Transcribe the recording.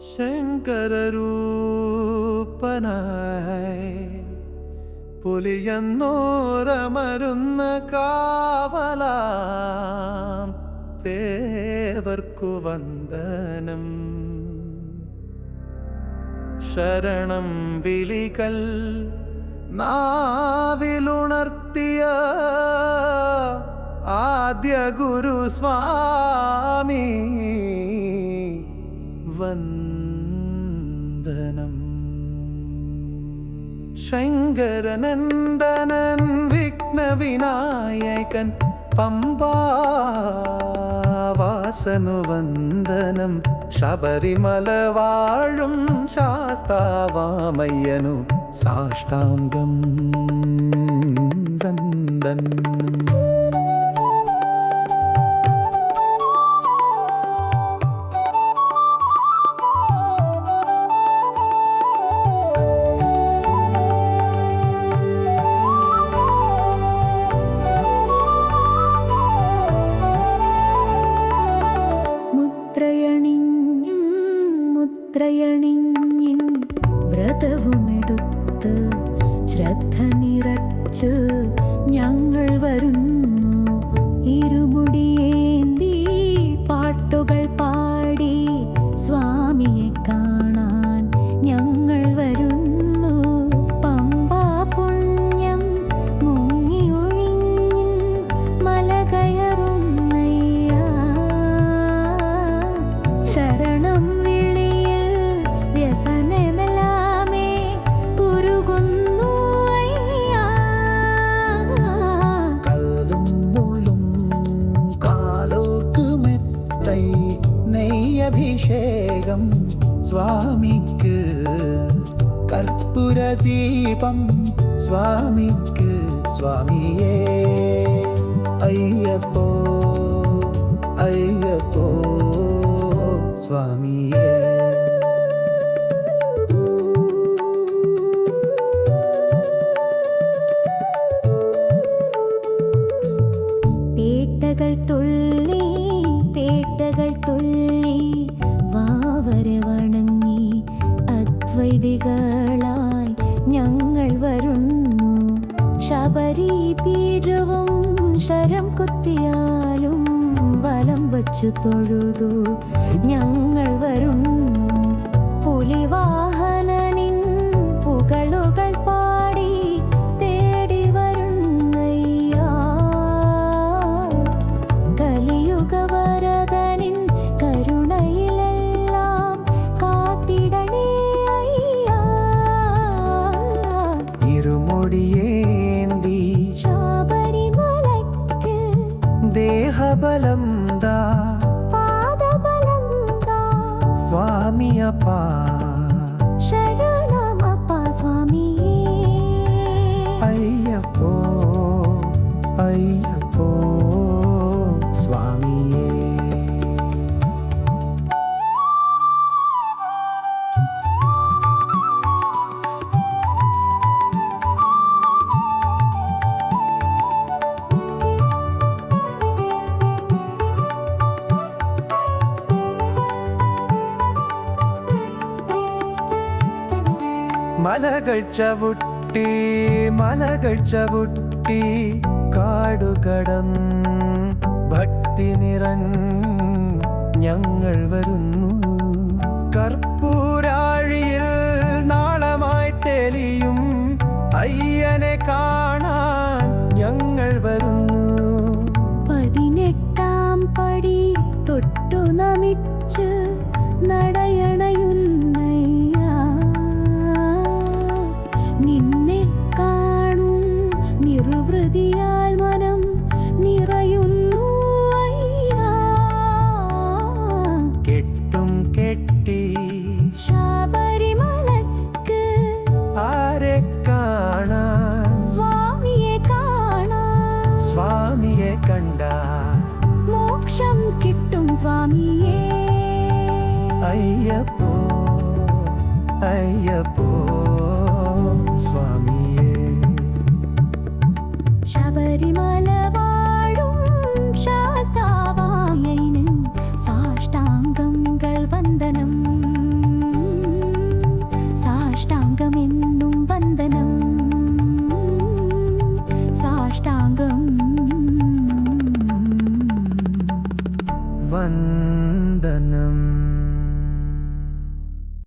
ശങ്കരരൂപനായി പുലിയെന്നോരമരുന്ന കാവല തേവർക്കു വന്ദനം. ശരണം വിളികൾ നാവിലുണർത്തിയ ആദ്യ ഗുരു സ്വാമി വന്ദനം. ശങ്കരനന്ദനൻ വിഘ്നവിനായകൻ പമ്പാവാസനു വന്ദനം ശബരിമല വാഴും ശാസ്താവാമയ്യനു സാഷ്ടാംഗം വന്ദനം. മുദ്രയണിഞ്ഞും വ്രതവുമെടുത്ത് ശ്രദ്ധ നിറച്ച് ഞങ്ങൾ വരുന്നു. നെയ്യഭിഷേകം സ്വാമിക്ക്. കർപ്പൂര ദീപം സ്വാമിക്ക് സ്വാമിയേ. അയ്യപ്പോ അയ്യപ്പോ സ്വാമിയേ. പേട്ടകൾ തുള്ളി പേട്ടകൾ തുള്ളി അദ്വൈതികളായി ഞങ്ങൾ വരുന്നു. ശബരി പീഠവും ശരം കുത്തിയാലും വലം വച്ചു തൊഴുതു ഞങ്ങൾ വരുന്നു. പുലിവാഹനനിൻ alem മലകൾ ചവിട്ടി മലകൾ ചവിട്ടി കാടുകടൻ ഭക്തി നിറൻ ഞങ്ങൾ വരുന്നു சுவாமியே. ஐயப்போ ஐயப்போ சுவாமியே. சபரிமல வாழும் சாஸ்தாவாயின் சாஷ்டாங்கங்கள் வந்தனம் சாஷ்டாங்கம் என்னும் வந்தனம் சாஷ்டாங்கம் വന്ദനം